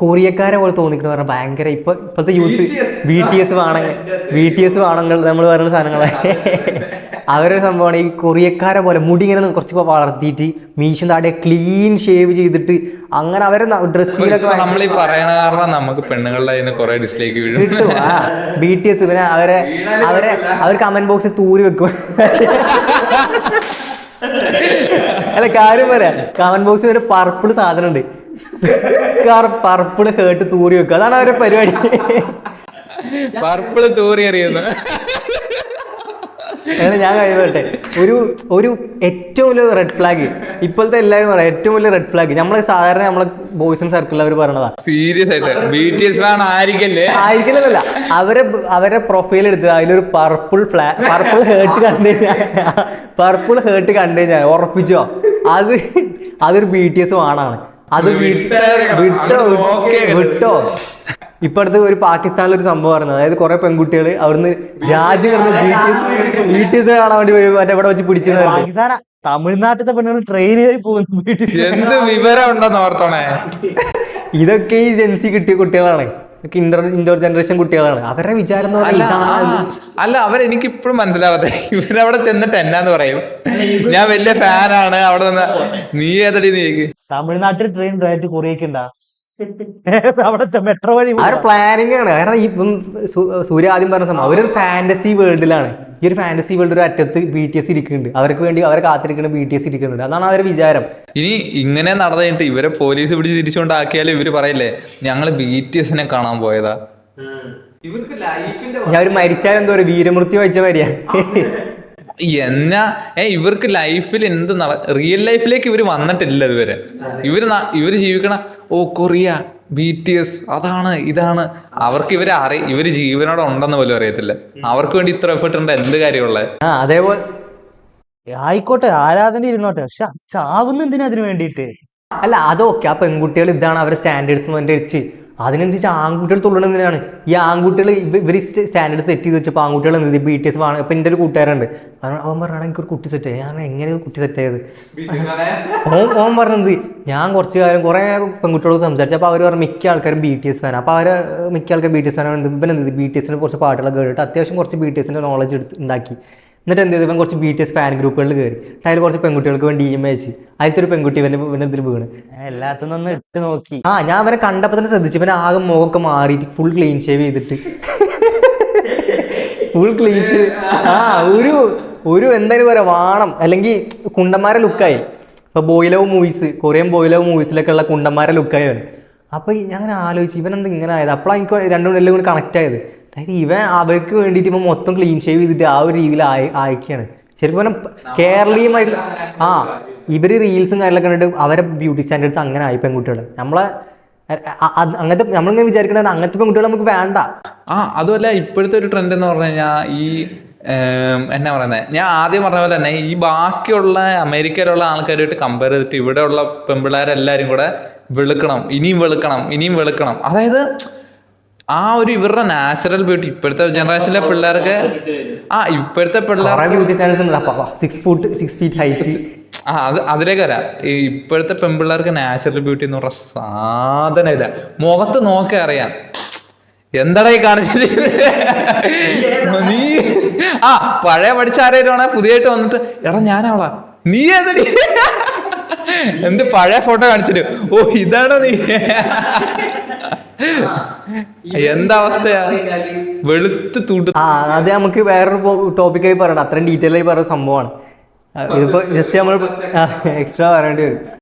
കൊറിയക്കാരെ പോലെ തോന്നിക്കണ പറഞ്ഞാൽ ഭയങ്കര ഇപ്പൊ ഇപ്പോഴത്തെ യൂത്ത് ബി ടി എസ് വാണങ്ങൾ ബി ടി എസ് വാണങ്ങൾ നമ്മൾ പറയുന്ന സാധനങ്ങളെ. അവരൊരു സംഭവമാണ് ഈ കൊറിയക്കാരെ പോലെ മുടി ഇങ്ങനെ കുറച്ച് വളർത്തിയിട്ട് മീശും താടിയെ ക്ലീൻ ഷേവ് ചെയ്തിട്ട് അങ്ങനെ അവരെ ഡ്രസ്സിലൊക്കെ നമ്മൾ ഈ പറയണ കാരണം നമുക്ക് പെണ്ണുങ്ങളുടെ കയ്യിൽ നിന്ന് കുറെ ഡിസ്ലൈക്ക് വീഴും. കിട്ടും. ആ ബി ടി എസ് പിന്നെ അവരെ അവരെ അവർ കമന്റ് ബോക്സിൽ തൂരി വെക്കും. അല്ല കാര്യം പറയാ. കമന്റ് ബോക്സിൽ ഒരു പർപ്പിൾ സാധനം ഉണ്ട് പർപ്പിൾ ഹേർട്ട് തൂറി വെക്കുക അതാണ് അവരെ പരിപാടി. പർപ്പിൾ തൂറി അറിയുന്നു അങ്ങനെ ഞാൻ കഴിവട്ടെ ഒരു ഒരു ഏറ്റവും വലിയ റെഡ് ഫ്ലാഗ് ഇപ്പോഴത്തെ എല്ലാവരും പറയാം ഏറ്റവും വലിയ റെഡ് ഫ്ലാഗ് നമ്മളെ സാധാരണ നമ്മളെ ബോയ്സ് ആൻഡ് സർക്കിൾ അവർ പറയണതാ. സീരിയസ് ആയിട്ട്. ആയിരിക്കല്ലേ? ആയിരിക്കില്ലല്ല അവരെ അവരെ പ്രൊഫൈൽ എടുത്ത് അതിലൊരു പർപ്പിൾ ഫ്ലാ പർപ്പിൾ ഹേർട്ട് കണ്ടു കഴിഞ്ഞാൽ പർപ്പിൾ ഹേർട്ട് കണ്ടു കഴിഞ്ഞാൽ ഉറപ്പിച്ചോ? അത് അതൊരു ബി ടി എസ് വാണാണ്. അത് വീട്ടി- വിട്ടോ ഇപ്പടുത്ത് ഒരു പാകിസ്ഥാനിൽ ഒരു സംഭവം പറഞ്ഞത്. അതായത് കുറെ പെൺകുട്ടികൾ അവിടുന്ന് രാജ്യം കിടന്ന് ബി കാണാൻ വേണ്ടി പോയി മറ്റേ ഇവിടെ വെച്ച് പിടിച്ചത് പാകിസ്ഥാന? തമിഴ്നാട്ടിലത്തെ പെണ്ണുകൾ ട്രെയിൻ കയറി പോകുന്നു എന്ത് വിവരം ഉണ്ടെന്ന് ഓർത്തോണേ. ഇതൊക്കെ ഈ ജെൻസി കിട്ടിയ കുട്ടികളാണ്. ഇന്റർ ഇന്റർ ജനറേഷൻ കുട്ടികളാണ്. അവരുടെ വിചാരം അല്ല അവരെനിക്ക് ഇപ്പോഴും മനസ്സിലാവാതെ ഇവരവിടെ ചെന്നിട്ട് എന്നാന്ന് പറയും? ഞാൻ വലിയ ഫാനാണ്. അവിടെ നിന്ന് നീ ഏതടി നീ തമിഴ്നാട്ടിൽ ട്രെയിൻ ഡയറക്റ്റ് കൊറിയക്കുണ്ടാ അവിടുത്തെ മെട്രോ വഴി അവരുടെ പ്ലാനിങ് ആണ്. കാരണം ഈ സൂര്യ ആദ്യം പറഞ്ഞ സമയം അവരൊരു ഫാന്റസി വേൾഡിലാണ് ഈ ഒരു ഫാന്റസി വേൾഡ് ഒരു അറ്റത്ത് ബി ടി എസ് ഇരിക്കുന്നുണ്ട്. അവർക്ക് വേണ്ടി അവരെ കാത്തിരിക്കുന്ന ബി ടി എസ് ഇരിക്കുന്നുണ്ട്. അതാണ് അവരുടെ വിചാരം. ഇനി ഇങ്ങനെ നടന്നിട്ട് ഇവരെ പോലീസ് പിടിച്ച് തിരിച്ചുകൊണ്ടാക്കിയാലും ഇവർ പറയില്ലേ ഞങ്ങൾ ബി ടി എസിനെ കാണാൻ പോയതാ. ഞാൻ ഒരു മരിച്ചാൽ എന്തോ ഒരു വീരമൃത്യു വെച്ച മരിയാ എന്നാ ഏ ഇവർക്ക് ലൈഫിൽ എന്ത് നട റിയൽ ലൈഫിലേക്ക് ഇവർ വന്നിട്ടില്ല ഇതുവരെ. ഇവർ ഇവർ ജീവിക്കണ ഓ കൊറിയ. ബി ടി എസ് അതാണ് ഇതാണ്. അവർക്ക് ഇവരെ അറി ഇവർ ജീവനോടെ ഉണ്ടെന്ന് പോലും അറിയത്തില്ല. അവർക്ക് വേണ്ടി ഇത്ര എഫേർട്ട് ഉണ്ട് എന്ത് കാര്യമുള്ള അതേപോലെ ആയിക്കോട്ടെ ആരാധന ഇരുന്നോട്ടെ. പക്ഷെ ചാവുന്ന എന്തിനാ അതിനു വേണ്ടിയിട്ട്? അല്ല അതൊക്കെ ആ പെൺകുട്ടികൾ ഇതാണ് അവരുടെ സ്റ്റാൻഡേർഡ്സ് അനുസരിച്ച് അതിനനുസരിച്ച് ആൺകുട്ടികൾ തുള്ളണതിനാണ് ഈ ആൺകുട്ടികൾ ഇവർ സ്റ്റാൻഡേർഡ് സെറ്റ് ചെയ്ത് വെച്ചപ്പോൾ ആൺകുട്ടികൾ എന്ത് ബി ടി എസ് ഇപ്പം എന്റെ ഒരു കൂട്ടുകാരുണ്ട് അവൻ പറഞ്ഞാൽ എനിക്കൊരു കുട്ടി സെറ്റ് ആയി. ഞാൻ എങ്ങനെ കുട്ടി സെറ്റ് ആയത്? ഓൻ ഓൻ പറഞ്ഞത് ഞാൻ കുറച്ച് കാലം കുറേ പെൺകുട്ടികളോട് സംസാരിച്ചു അപ്പോൾ അവർ പറഞ്ഞു മിക്ക ആൾക്കാരും ബി ടി എസ് ഫാൻ അപ്പോൾ അവർ മിക്ക ആൾക്കാർ ബി ടി എസ് ഫാനാണ് ഇവൻ എന്ത്? ബി ടി എസിനെ കുറച്ച് പാട്ടുകളൊക്കെ കേട്ടിട്ട് അത്യാവശ്യം കുറച്ച് ബി ടി എസിന്റെ നോളജ് എടുത്ത് ഉണ്ടാക്കി. എന്നിട്ട് എന്ത് ചെയ്തു? ഇവൻ കുറച്ച് ബി ടി എസ് ഫാൻ ഗ്രൂപ്പുകളിൽ കയറി അതിൽ കുറച്ച് പെൺകുട്ടികൾക്ക് വേണ്ടി ഇ എം അയച്ച്. അതിലത്തെ ഒരു പെൺകുട്ടി ഇവന്റെ ഇവന്റെ ഇതിൽ വീണ്. ഞാൻ എല്ലാത്തിനും ഒന്ന് ഇട്ട് നോക്കി. ആ ഞാൻ അവനെ കണ്ടപ്പോൾ തന്നെ ശ്രദ്ധിച്ചു. ഇവൻ ആകെ മുഖമൊക്കെ മാറിയിട്ട് ഫുൾ ക്ലീൻ ഷേവ് ചെയ്തിട്ട്. ഫുൾ ക്ലീൻ ഷേവ് ആ ഒരു ഒരു എന്തായാലും പറയാ വാണം. അല്ലെങ്കിൽ കുണ്ടന്മാരെ ലുക്കായി ഇപ്പൊ ബോയിലവ് മൂവീസ് കൊറിയൻ ബോയിലവ് മൂവീസിലൊക്കെ ഉള്ള കുണ്ടന്മാരെ ലുക്കായി അവൻ. അപ്പൊ ഞാൻ അങ്ങനെ ആലോചിച്ചു. ഇവൻ എന്താ ഇങ്ങനെ ആയത്? അപ്പോഴാണ് എനിക്ക് രണ്ടും എല്ലാം കൂടി കണക്ട് ആയത്. അതായത് ഇവൻ അവർക്ക് വേണ്ടിയിട്ട് ഇപ്പൊ മൊത്തം ക്ലീൻ ഷേവ് ചെയ്തിട്ട് ആ ഒരു രീതിയിൽ അയക്കുകയാണ് ശരിക്കും പറഞ്ഞാൽ കേരളീയമായിട്ട് ആ ഇവർ റീൽസും കാര്യങ്ങളൊക്കെ കണ്ടിട്ട് അവരെ ബ്യൂട്ടി സ്റ്റാൻഡേർഡ്സ് അങ്ങനെ ആയി പെൺകുട്ടികൾ നമ്മളെ അങ്ങനത്തെ നമ്മളിങ്ങനെ വിചാരിക്കണത് അങ്ങനത്തെ പെൺകുട്ടികൾ നമുക്ക് വേണ്ട. ആ അതുമല്ല ഇപ്പോഴത്തെ ഒരു ട്രെൻഡ് എന്ന് പറഞ്ഞു കഴിഞ്ഞാൽ ഈ എന്നാ പറയുന്നത് ഞാൻ ആദ്യം പറഞ്ഞ പോലെ തന്നെ ഈ ബാക്കിയുള്ള അമേരിക്കയിലുള്ള ആൾക്കാരുമായിട്ട് കമ്പയർ ചെയ്തിട്ട് ഇവിടെയുള്ള പെൺപിള്ളേരെല്ലാരും കൂടെ വെളുക്കണം ഇനിയും വെളുക്കണം ഇനിയും വെളുക്കണം. അതായത് ആ ഒരു ഇവരുടെ നാച്ചുറൽ ബ്യൂട്ടി ഇപ്പോഴത്തെ ജനറേഷനിലെ പിള്ളേർക്ക് ആ ഇപ്പോഴത്തെ പിള്ളേർ കുറെ ബ്യൂട്ടി സ്റ്റാൻഡേർഡ്സ് ഉണ്ട്. Six foot six feet height ആ അത് അതിലേക്ക് വരാം. ഈ ഇപ്പോഴത്തെ പെൺപിള്ളേർക്ക് നാച്ചുറൽ ബ്യൂട്ടി എന്ന് പറഞ്ഞ സാധനമില്ല മുഖത്ത് നോക്കി അറിയാം. എന്താടാ ഈ കാണിച്ചത്? നീ ആ പഴയ പഠിച്ച ആരേലും പുതിയതായിട്ട് വന്നിട്ട് എടാ ഞാനാവളാ നീ ഏതടി എന്ത് പഴയ ഫോട്ടോ കാണിച്ചിട്ട്? ഓ ഇതാണോ നീ? എന്താവസ്ഥയാ വെളുത്ത് തൂട്ട് ആ അത് നമുക്ക് വേറൊരു ടോപ്പിക്കായി പറയണം. അത്രയും ഡീറ്റെയിൽ ആയി പറയുന്ന സംഭവമാണ്. ഇപ്പൊ ജസ്റ്റ് നമ്മൾ എക്സ്ട്രാ പറയേണ്ടി വരും.